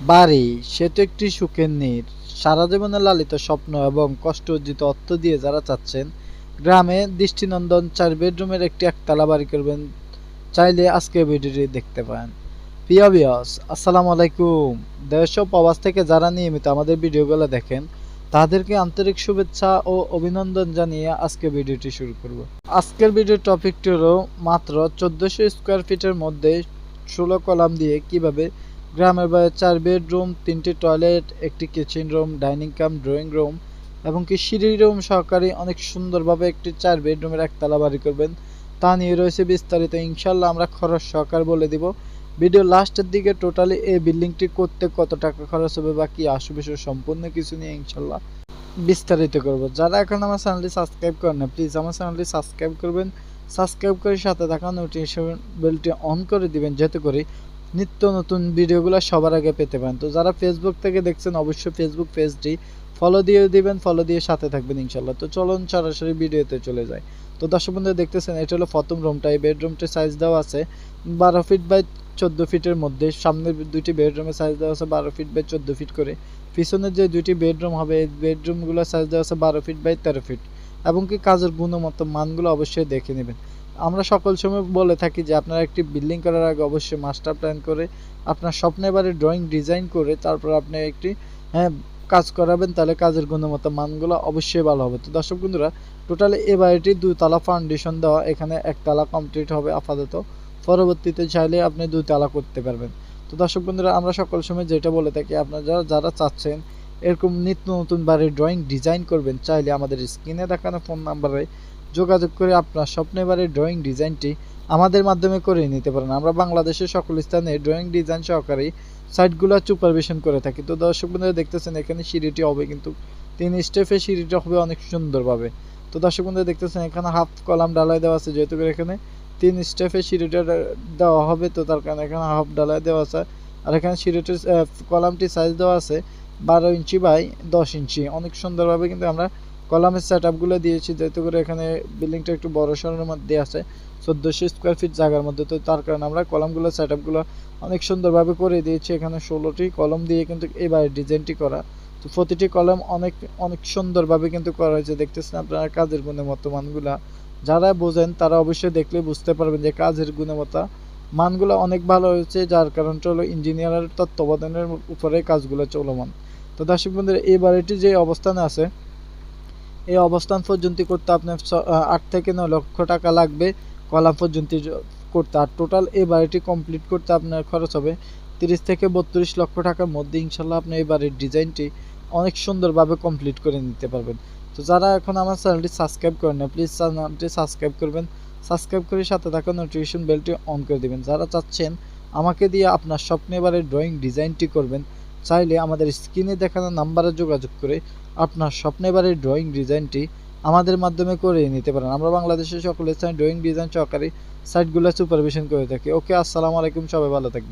বাড়ি, সে তো একটি সুখের নীর। সারা জীবনে লালিত স্বপ্ন এবং কষ্ট অর্জিত অর্থ দিয়ে যারা চাচ্ছেন, গ্রামে দৃষ্টিনন্দন চার বেডরুমের একটি একতলা বাড়ি করবেন চাইলে আজকে ভিডিওটি দেখতে পারেন। প্রিয় বিয়স আসসালামু আলাইকুম। দেশ প্রবাস থেকে যারা নিয়মিত আমাদের ভিডিওগুলো দেখেন, তাদেরকে আন্তরিক শুভেচ্ছা ও অভিনন্দন জানিয়ে আজকে ভিডিওটি শুরু করব। আজকের ভিডিওর টপিকটি হলো মাত্র চোদ্দোশো স্কোয়ার ফিটের মধ্যে ষোলো কলাম দিয়ে কীভাবে গ্রামের বাইরে চার বেডরুম, তিনটি টয়লেট, একটি kitchen room, dining cum, drawing room এবং কি সিঁড়ি রুম সহকারে অনেক সুন্দরভাবে একটি চার বেডরুমের একতলা বাড়ি করবেন। তা নিয়ে রয়েছে বিস্তারিত। ইনশাল্লাহ আমরা খরচ সহকার বলে দিব। ভিডিও লাস্টের দিকে টোটালি এই বিল্ডিংটি করতে কত টাকা খরচ হবে বা কি সে সম্পূর্ণ কিছু নিয়ে ইনশাল্লাহ বিস্তারিত করব। যারা এখন আমার চ্যানেলটি সাবস্ক্রাইব করেন না, প্লিজ আমার চ্যানেলটি সাবস্ক্রাইব করবেন। সাবস্ক্রাইব করে সাথে থাকা নোটিফিকেশন বেলটি অন করে দিবেন, যাতে করে নিত্য নতুন ভিডিওগুলো সবার আগে পেতে পারেন। তো যারা ফেসবুক থেকে দেখছেন, অবশ্যই ফেসবুক পেজটি ফলো দিয়ে দিবেন ফলো দিয়ে সাথে থাকবেন ইনশাল্লাহ তো চলুন সরাসরি ভিডিওতে চলে যায় তো দর্শক বন্ধু দেখতেছেন, এটা হলো প্রথম রুমটা এই বেডরুমটির সাইজ দেওয়া আছে বারো ফিট বাই চোদ্দ ফিটের মধ্যে। সামনের দুইটি বেডরুমের সাইজ দেওয়া আছে বারো ফিট বাই চোদ্দ ফিট করে। পিছনের যে দুইটি বেডরুম হবে, এই বেডরুমগুলোর সাইজ দেওয়া আছে বারো ফিট বাই তেরো ফিট এবং কি কাজের গুণমত মানগুলো অবশ্যই দেখে নেবেন। আমরা সকল সময় বলে থাকি যে আপনারা একটি বিল্ডিং করার আগে অবশ্যই মাস্টার প্ল্যান করে আপনার স্বপ্নের বাড়ির ড্রয়িং ডিজাইন করে তারপর আপনি একটি হ্যাঁ কাজ করাবেন, তাহলে কাজের গুণগত মানগুলো অবশ্যই ভালো হবে। তো দর্শক বন্ধুরা টোটালি এই বাড়িটি দুতলা ফাউন্ডেশন দেওয়া, এখানে একতলা কমপ্লিট হবে আপাতত। পরবর্তীতে চাইলে আপনি দুতলা করতে পারবেন। তো দর্শক বন্ধুরা, আমরা সকল সময় যেটা বলে থাকি, আপনারা যারা চাচ্ছেন এরকম নিত্য নতুন বাড়ির ড্রয়িং ডিজাইন করবেন, চাইলে আমাদের স্ক্রিনে দেখানো ফোন নাম্বারে যোগাযোগ করে আপনার স্বপ্নের বাড়ির ড্রয়িং ডিজাইনটি আমাদের মাধ্যমে করে নিতে পারেন। আমরা বাংলাদেশের সকল স্থানে ড্রয়িং ডিজাইন সহকারে সাইটগুলো সুপারভিশন করে থাকি। তো দর্শক বন্ধুরা দেখতেছেন, এখানে সিঁড়িটি হবে কিন্তু তিন স্টেপে সিঁড়িটা হবে অনেক সুন্দরভাবে। তো দর্শক বন্ধুরা দেখতেছেন, এখানে হাফ কলাম ডালাই দেওয়া আছে, যেহেতু এখানে তিন স্টেপে সিঁড়িটা দেওয়া হবে, তো তার কারণে এখানে হাফ ডালাই দেওয়া আছে। আর এখানে সিঁড়িটির কলামটি সাইজ দেওয়া আছে বারো ইঞ্চি বাই দশ ইঞ্চি। অনেক সুন্দরভাবে কিন্তু আমরা কলামের সেট আপগুলো দিয়েছি, যেহেতু করে এখানে বিল্ডিংটা একটু বড় সড়ের মধ্যে আছে, চোদ্দোশো স্কোয়ার ফিট জায়গার মধ্যে। তো তার কারণে আমরা কলমগুলো সেট আপগুলো অনেক সুন্দরভাবে করে দিয়েছি। এখানে ষোলোটি কলম দিয়ে কিন্তু এই বাড়ির ডিজাইনটি করা। তো প্রতিটি কলম অনেক অনেক সুন্দরভাবে কিন্তু করা হয়েছে। দেখতেছেন আপনারা কাজের গুণগত মানগুলা। যারা বোঝেন তারা অবশ্যই দেখলে বুঝতে পারবেন যে কাজের গুণগতা মানগুলো অনেক ভালো হয়েছে, যার কারণটা হলো ইঞ্জিনিয়ারের তত্ত্বাবধানের উপরে কাজগুলো চলমান। তো দর্শক বন্ধুরা এই বাড়িটি যে অবস্থানে আছে এই অবস্থান পর্যন্ত করতে আপনার আট থেকে নয় লক্ষ টাকা লাগবে কলাম পর্যন্ত করতে। আর টোটাল এই বাড়িটি কমপ্লিট করতে আপনার খরচ হবে তিরিশ থেকে বত্রিশ লক্ষ টাকার মধ্যে। ইনশাল্লাহ আপনি এই বাড়ির ডিজাইনটি অনেক সুন্দরভাবে কমপ্লিট করে নিতে পারবেন। তো যারা এখন আমার চ্যানেলটি সাবস্ক্রাইব করেন না প্লিজ চ্যানেলটি সাবস্ক্রাইব করবেন। সাবস্ক্রাইব করে সাথে থাকা নোটিফিকেশন বেলটি অন করে দিবেন। যারা চাচ্ছেন আমাকে দিয়ে আপনার স্বপ্নে বাড়ির ড্রয়িং ডিজাইনটি করবেন, চাইলে আমাদের স্ক্রিনে দেখানো নাম্বারে যোগাযোগ করে আপনার স্বপ্নে বাড়ির ড্রয়িং ডিজাইনটি আমাদের মাধ্যমে করে নিতে পারেন। আমরা বাংলাদেশের সকল স্থানে ড্রয়িং ডিজাইন সহকারী সাইটগুলো সুপারভিশন করে থাকি। ওকে, আসসালামু আলাইকুম, সবাই ভালো থাকবেন।